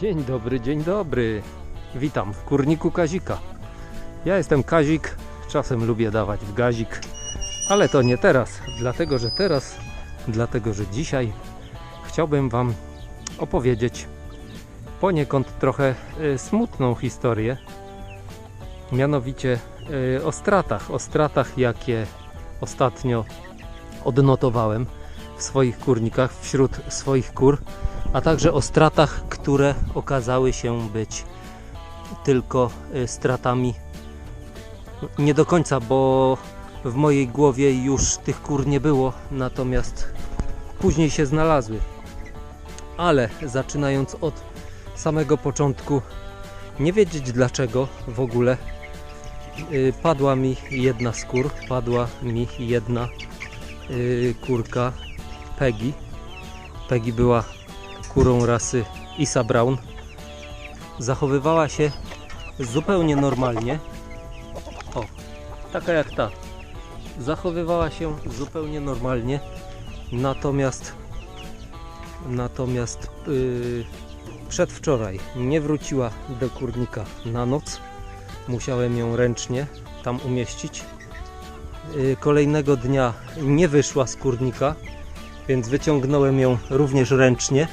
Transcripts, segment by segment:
Dzień dobry, dzień dobry. Witam w kurniku Kazika. Ja jestem Kazik, czasem lubię dawać w gazik, ale to nie teraz, dlatego że teraz, dlatego że dzisiaj chciałbym Wam opowiedzieć poniekąd trochę y, smutną historię. Mianowicie y, o stratach, o stratach, jakie ostatnio odnotowałem w swoich kurnikach, wśród swoich kur, a także o stratach, które okazały się być tylko y, stratami nie do końca, bo w mojej głowie już tych kur nie było, natomiast później się znalazły. Ale zaczynając od samego początku, nie wiedzieć dlaczego w ogóle y, padła mi jedna z kur, padła mi jedna y, kurka Peggy. Peggy była kurą rasy Isa Brown. Zachowywała się zupełnie normalnie. O, taka jak ta. Zachowywała się zupełnie normalnie. Natomiast natomiast yy, przedwczoraj nie wróciła do kurnika na noc. Musiałem ją ręcznie tam umieścić. Yy, kolejnego dnia nie wyszła z kurnika, więc wyciągnąłem ją również ręcznie.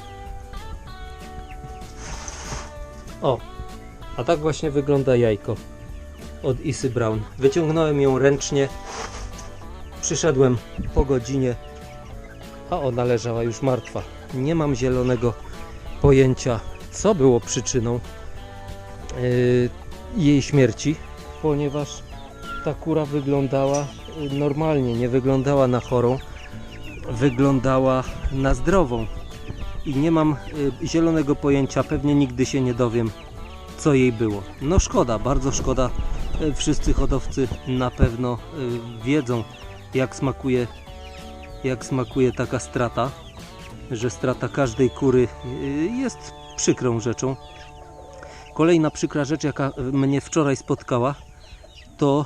O, a tak właśnie wygląda jajko od Isy Brown. Wyciągnąłem ją ręcznie, przyszedłem po godzinie, a ona leżała już martwa. Nie mam zielonego pojęcia, co było przyczyną yy, jej śmierci, ponieważ ta kura wyglądała yy, normalnie, nie wyglądała na chorą, wyglądała na zdrową i nie mam y, zielonego pojęcia, pewnie nigdy się nie dowiem, co jej było. No szkoda, bardzo szkoda. Y, Wszyscy hodowcy na pewno y, wiedzą, jak smakuje, jak smakuje taka strata, że strata każdej kury jest przykrą rzeczą. Kolejna przykra rzecz, jaka mnie wczoraj spotkała, to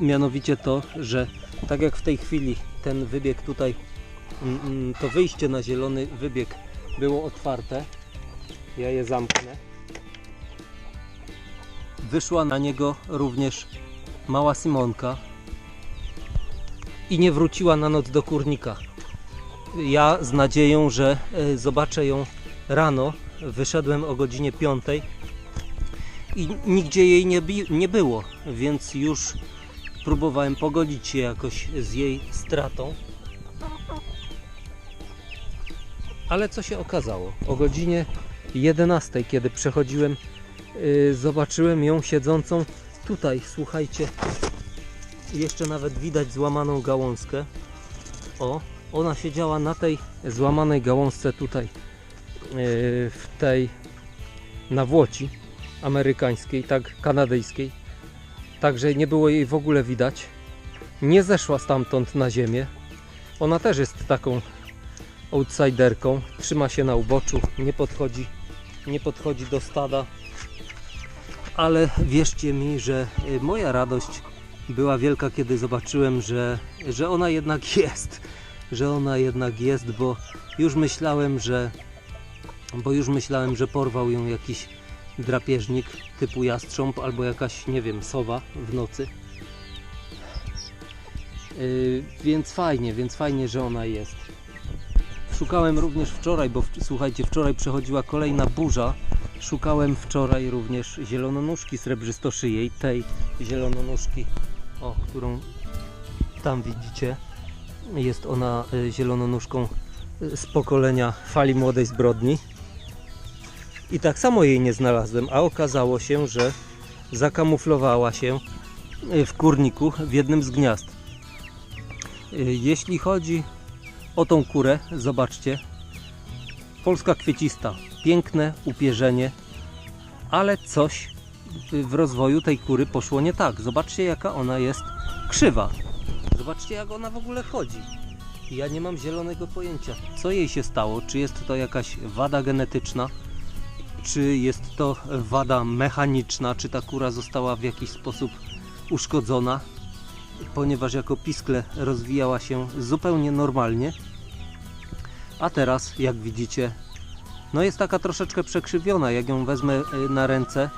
mianowicie to, że tak jak w tej chwili ten wybieg tutaj, mm, mm, to wyjście na zielony wybieg było otwarte. Ja je zamknę. Wyszła na niego również mała Symonka i nie wróciła na noc do kurnika. Ja z nadzieją, że e, zobaczę ją rano. Wyszedłem o godzinie 5 i nigdzie jej nie, nie było, więc już próbowałem pogodzić się jakoś z jej stratą. Ale co się okazało? O godzinie 11, kiedy przechodziłem, yy, zobaczyłem ją siedzącą tutaj. Słuchajcie, jeszcze nawet widać złamaną gałązkę. O, ona siedziała na tej złamanej gałązce tutaj, yy, w tej nawłoci amerykańskiej, tak kanadyjskiej. Także nie było jej w ogóle widać. Nie zeszła stamtąd na ziemię. Ona też jest taką outsiderką, trzyma się na uboczu, nie podchodzi, nie podchodzi do stada. Ale wierzcie mi, że y, moja radość była wielka, kiedy zobaczyłem, że, że ona jednak jest. Że ona jednak jest, bo już myślałem, że bo już myślałem, że porwał ją jakiś drapieżnik typu jastrząb albo jakaś, nie wiem, sowa w nocy. Yy, więc fajnie, więc fajnie, że ona jest. Szukałem również wczoraj, bo słuchajcie, wczoraj przechodziła kolejna burza. Szukałem wczoraj również zielononóżki srebrzystoszyjej, tej zielononóżki, o, którą tam widzicie. Jest ona y, zielononóżką y, z pokolenia fali młodej zbrodni. I tak samo jej nie znalazłem, a okazało się, że zakamuflowała się y, w kurniku w jednym z gniazd. Jeśli chodzi o tą kurę, zobaczcie. Polska kwiecista, piękne upierzenie, ale coś w rozwoju tej kury poszło nie tak. Zobaczcie jaka ona jest krzywa. Zobaczcie jak ona w ogóle chodzi. Ja nie mam zielonego pojęcia, co jej się stało. Czy jest to jakaś wada genetyczna, czy jest to wada mechaniczna, czy ta kura została w jakiś sposób uszkodzona, ponieważ jako piskle rozwijała się zupełnie normalnie. A teraz, jak widzicie, No jest taka troszeczkę przekrzywiona. Jak ją wezmę y, na ręce,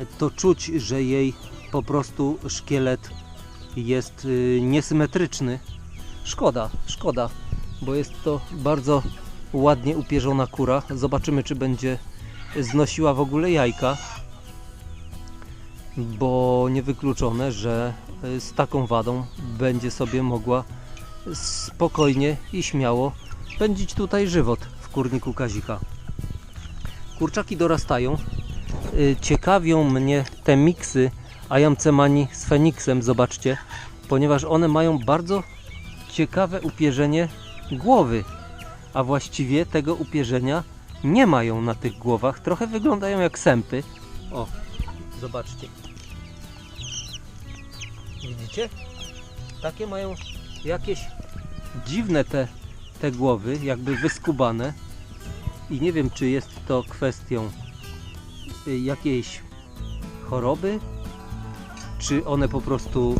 y, to czuć, że jej po prostu szkielet jest y, niesymetryczny. Szkoda, szkoda, bo jest to bardzo ładnie upierzona kura. Zobaczymy, czy będzie znosiła w ogóle jajka, bo niewykluczone, że z taką wadą będzie sobie mogła spokojnie i śmiało pędzić tutaj żywot w kurniku Kazika. Kurczaki dorastają. Y, Ciekawią mnie te miksy Ayamcemani z Feniksem, zobaczcie, ponieważ one mają bardzo ciekawe upierzenie głowy, a właściwie tego upierzenia nie mają na tych głowach. Trochę wyglądają jak sępy. O, zobaczcie. Widzicie? Takie mają jakieś dziwne te, te głowy, jakby wyskubane. I nie wiem, czy jest to kwestią y, jakiejś choroby, czy one po prostu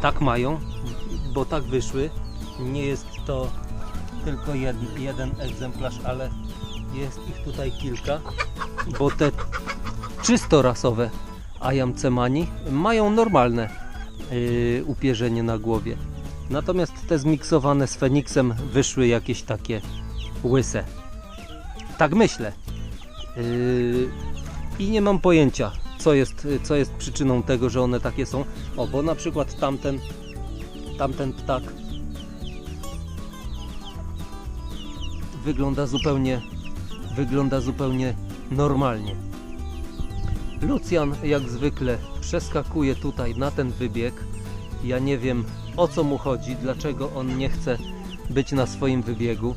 tak mają, bo tak wyszły. Nie jest to tylko jeden, jeden egzemplarz, ale jest ich tutaj kilka, bo te czysto rasowe Ayamcemani mają normalne yy, upierzenie na głowie. Natomiast te zmiksowane z Feniksem wyszły jakieś takie łyse. Tak myślę. Yy, I nie mam pojęcia, co jest, co jest przyczyną tego, że one takie są. O, bo na przykład tamten, tamten ptak wygląda zupełnie, wygląda zupełnie normalnie. Lucjan jak zwykle przeskakuje tutaj na ten wybieg. Ja nie wiem o co mu chodzi, dlaczego on nie chce być na swoim wybiegu.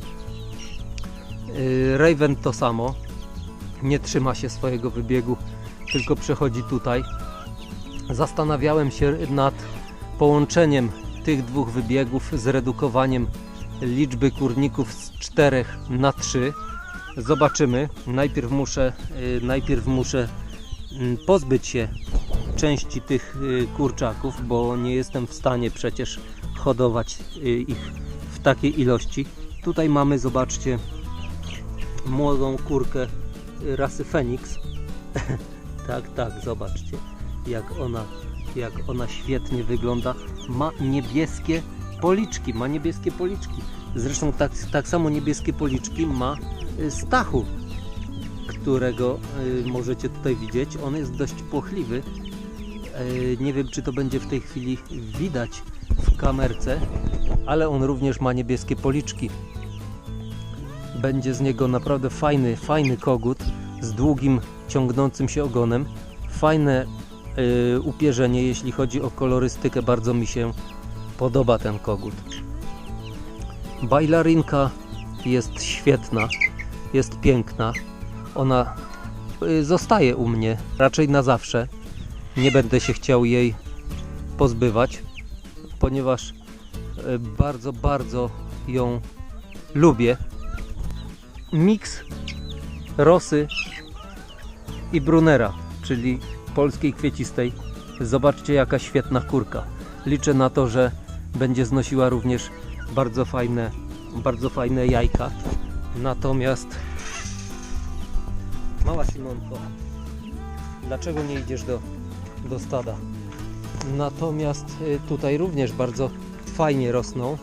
Yy, Raven to samo. Nie trzyma się swojego wybiegu, tylko przechodzi tutaj. Zastanawiałem się nad połączeniem tych dwóch wybiegów, zredukowaniem liczby kurników z 4 na 3. Zobaczymy. Najpierw muszę, yy, najpierw muszę mm, pozbyć się części tych y, kurczaków, bo nie jestem w stanie przecież hodować y, ich w takiej ilości. Tutaj mamy, zobaczcie, młodą kurkę rasy Feniks. tak, tak, zobaczcie, jak ona, jak ona świetnie wygląda. Ma niebieskie policzki, ma niebieskie policzki. Zresztą tak, tak samo niebieskie policzki ma y, Stachu, którego możecie tutaj widzieć. On jest dość płochliwy. Y, Nie wiem, czy to będzie w tej chwili widać w kamerce, ale on również ma niebieskie policzki. Będzie z niego naprawdę fajny, fajny kogut z długim, ciągnącym się ogonem. Fajne y, upierzenie, jeśli chodzi o kolorystykę, bardzo mi się podoba ten kogut. Bajlarinka jest świetna, jest piękna. Ona y, zostaje u mnie raczej na zawsze. Nie będę się chciał jej pozbywać, ponieważ y, bardzo, bardzo ją lubię. Miks Rosy i Brunera, czyli polskiej kwiecistej. Zobaczcie jaka świetna kurka. Liczę na to, że będzie znosiła również bardzo fajne, bardzo fajne jajka. Natomiast mała Simonko, dlaczego nie idziesz do, do stada? Natomiast y, tutaj również bardzo fajnie rosną.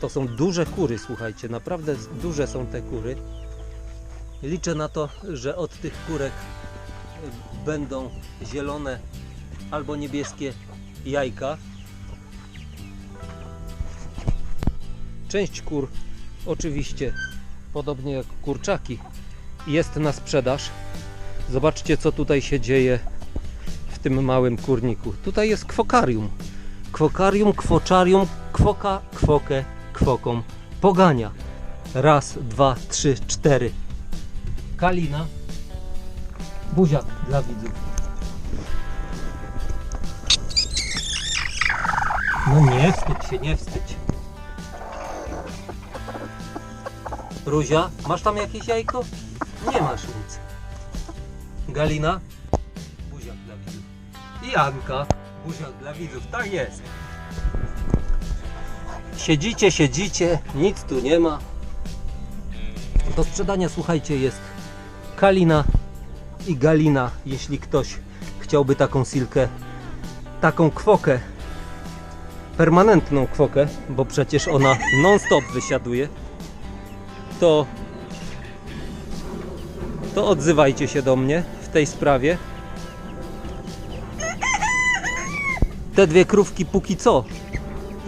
To są duże kury, słuchajcie, naprawdę duże są te kury. Liczę na to, że od tych kurek y, będą zielone albo niebieskie jajka. Część kur, oczywiście, podobnie jak kurczaki, jest na sprzedaż. Zobaczcie, co tutaj się dzieje tym małym kurniku. Tutaj jest kwokarium. Kwokarium, kwoczarium, kwoka, kwokę, kwoką. Pogania. Raz, dwa, trzy, cztery. Kalina. Buziak dla widzów. No nie wstydź się, nie wstydź. Ruzia, masz tam jakieś jajko? Nie masz nic. Galina? I Anka? Buziak dla widzów, tak jest. Siedzicie, siedzicie, nic tu nie ma. Do sprzedania, słuchajcie, jest Kalina i Galina, jeśli ktoś chciałby taką silkę, taką kwokę, permanentną kwokę, bo przecież ona non-stop wysiaduje, to, to odzywajcie się do mnie w tej sprawie. Te dwie krówki póki co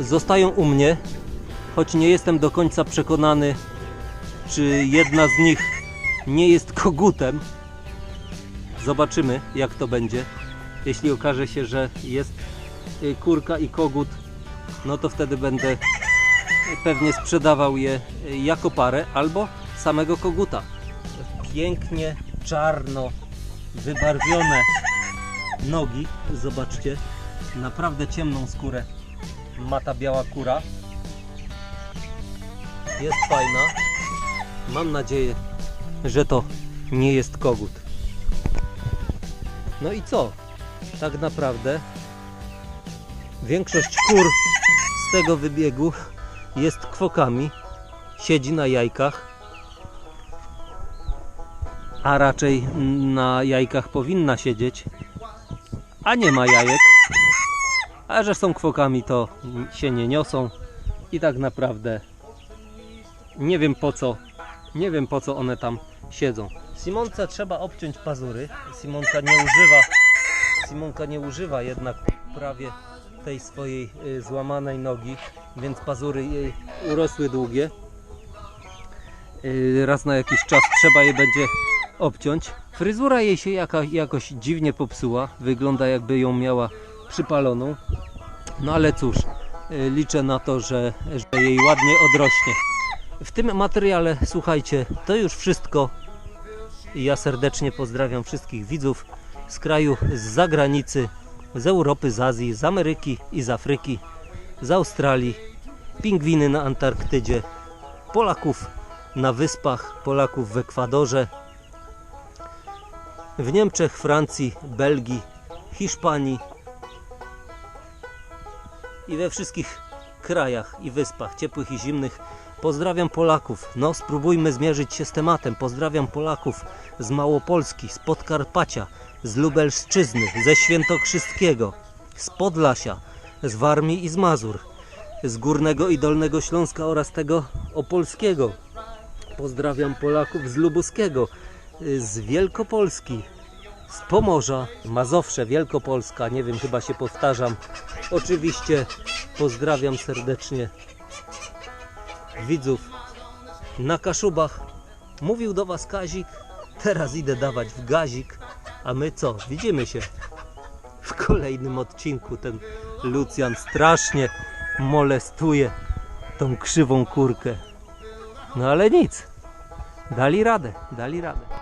zostają u mnie, choć nie jestem do końca przekonany, czy jedna z nich nie jest kogutem. Zobaczymy, jak to będzie. Jeśli okaże się, że jest y, kurka i kogut, no to wtedy będę pewnie sprzedawał je y, jako parę albo samego koguta. Pięknie czarno wybarwione nogi. Zobaczcie, naprawdę ciemną skórę ma ta biała kura. Jest fajna. Mam nadzieję, że to nie jest kogut. No i co? Tak naprawdę większość kur z tego wybiegu jest kwokami. Siedzi na jajkach. A raczej na jajkach powinna siedzieć. A nie ma jajek. A że są kwokami, to się nie niosą. I tak naprawdę nie wiem po co, nie wiem po co one tam siedzą. Simonce trzeba obciąć pazury. Simonka nie używa, Simonka nie używa jednak prawie tej swojej y, złamanej nogi, więc pazury jej urosły długie. Y, Raz na jakiś czas trzeba je będzie obciąć. Fryzura jej się jaka, jakoś dziwnie popsuła. Wygląda jakby ją miała przypaloną. No ale cóż, y, liczę na to, że, że jej ładnie odrośnie. W tym materiale, słuchajcie, to już wszystko. Ja serdecznie pozdrawiam wszystkich widzów z kraju, z zagranicy, z Europy, z Azji, z Ameryki i z Afryki, z Australii, pingwiny na Antarktydzie, Polaków na wyspach, Polaków w Ekwadorze, w Niemczech, Francji, Belgii, Hiszpanii i we wszystkich krajach i wyspach ciepłych i zimnych. Pozdrawiam Polaków. No, spróbujmy zmierzyć się z tematem. Pozdrawiam Polaków z Małopolski, z Podkarpacia, z Lubelszczyzny, ze Świętokrzyskiego, z Podlasia, z Warmii i z Mazur, z Górnego i Dolnego Śląska oraz tego opolskiego. Pozdrawiam Polaków z Lubuskiego, z Wielkopolski, z Pomorza, Mazowsze, Wielkopolska, nie wiem, chyba się powtarzam. Oczywiście pozdrawiam serdecznie widzów na Kaszubach. Mówił do Was Kazik, teraz idę dawać w gazik, a my co? Widzimy się w kolejnym odcinku. Ten Lucjan strasznie molestuje tą krzywą kurkę. No ale nic, dali radę, dali radę.